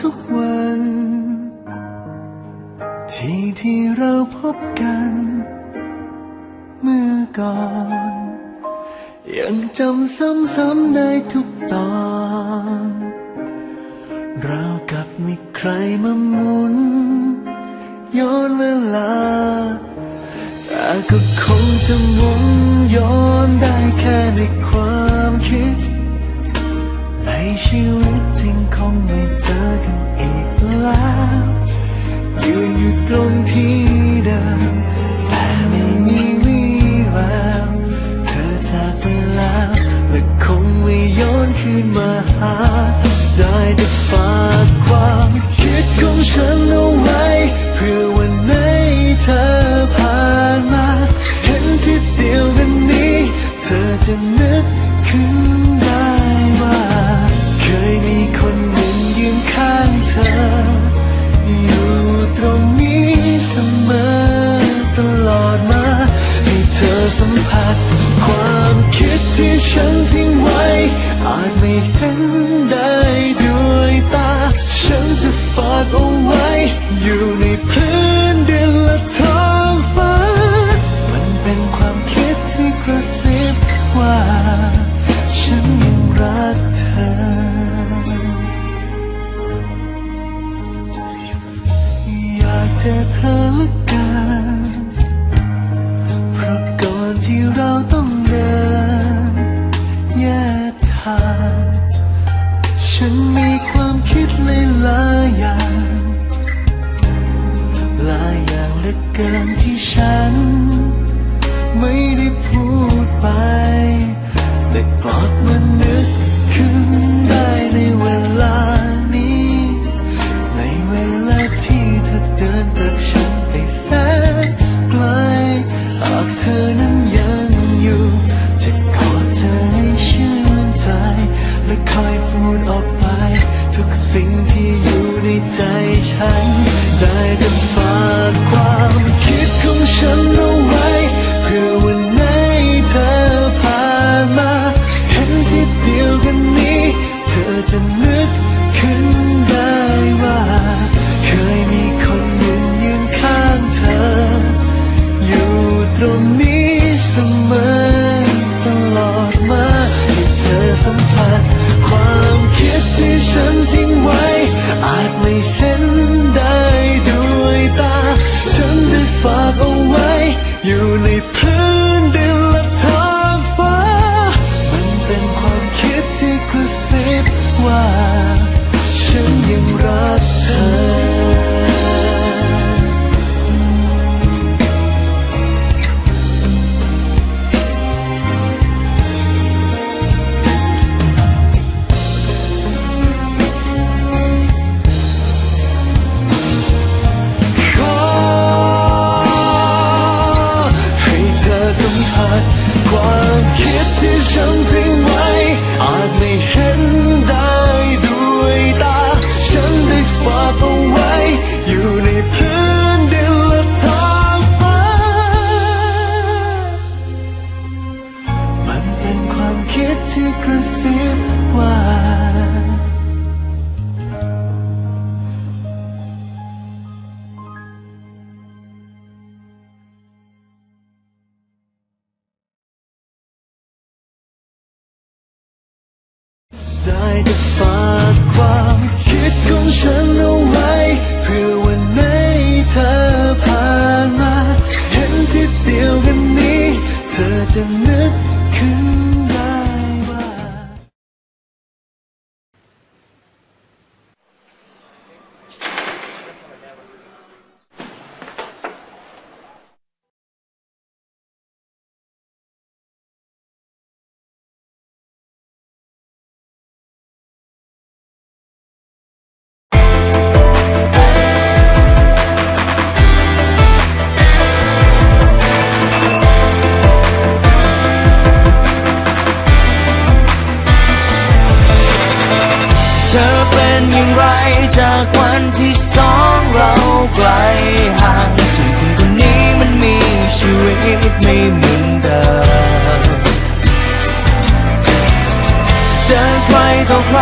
ทุกวัน ที่ที่เราพบกัน เมื่อก่อน ยังจำซ้ำๆได้ทุกตอน เรากับมีใครมาหมุน ย้อนเวลา แต่ก็คงจะหมุนย้อนได้แค่ในความคิดในชีวิต 花，遙越高天涯。也 ไกลห่างส่วคนคนนี้มันมีชีวิตไม่เหมือนเดิมเจอใครต่อใคร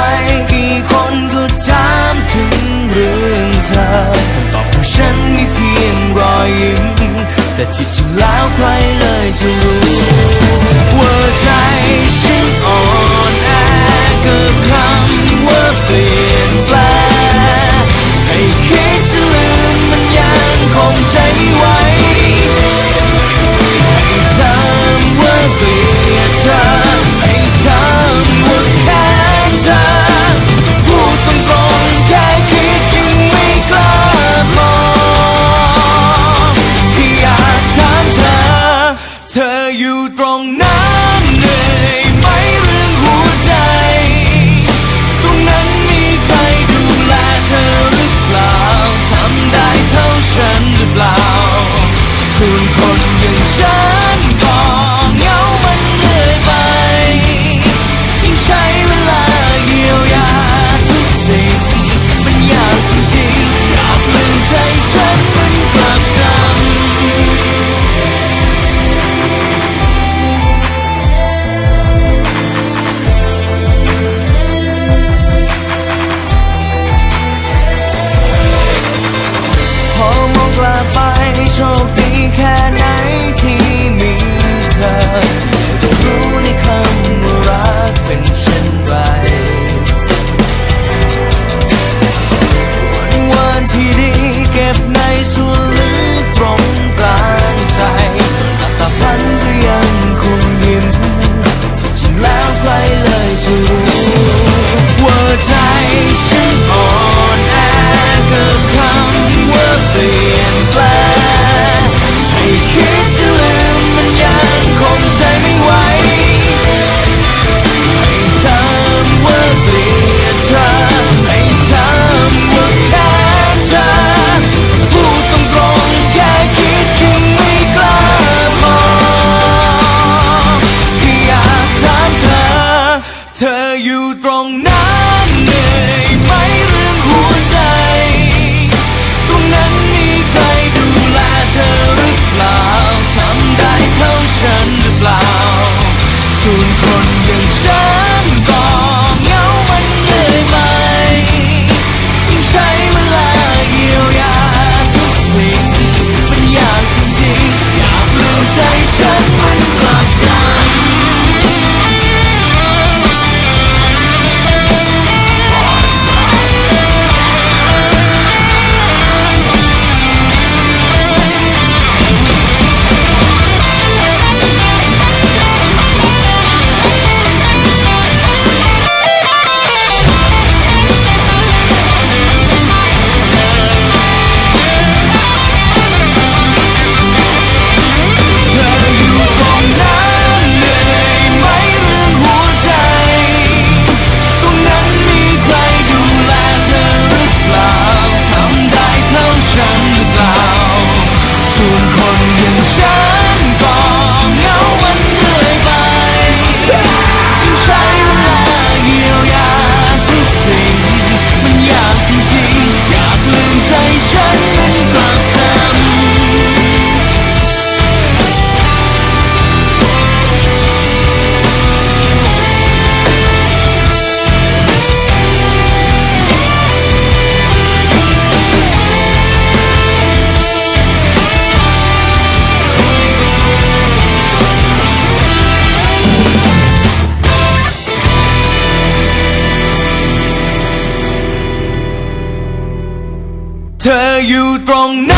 กี่คนก็ถามถึงเรื่องเธอคำตอบของฉันมีเพียงรอยยิ้มแต่ที่จริงแล้วใครเลยจะรู้ คนอย่างฉัน strong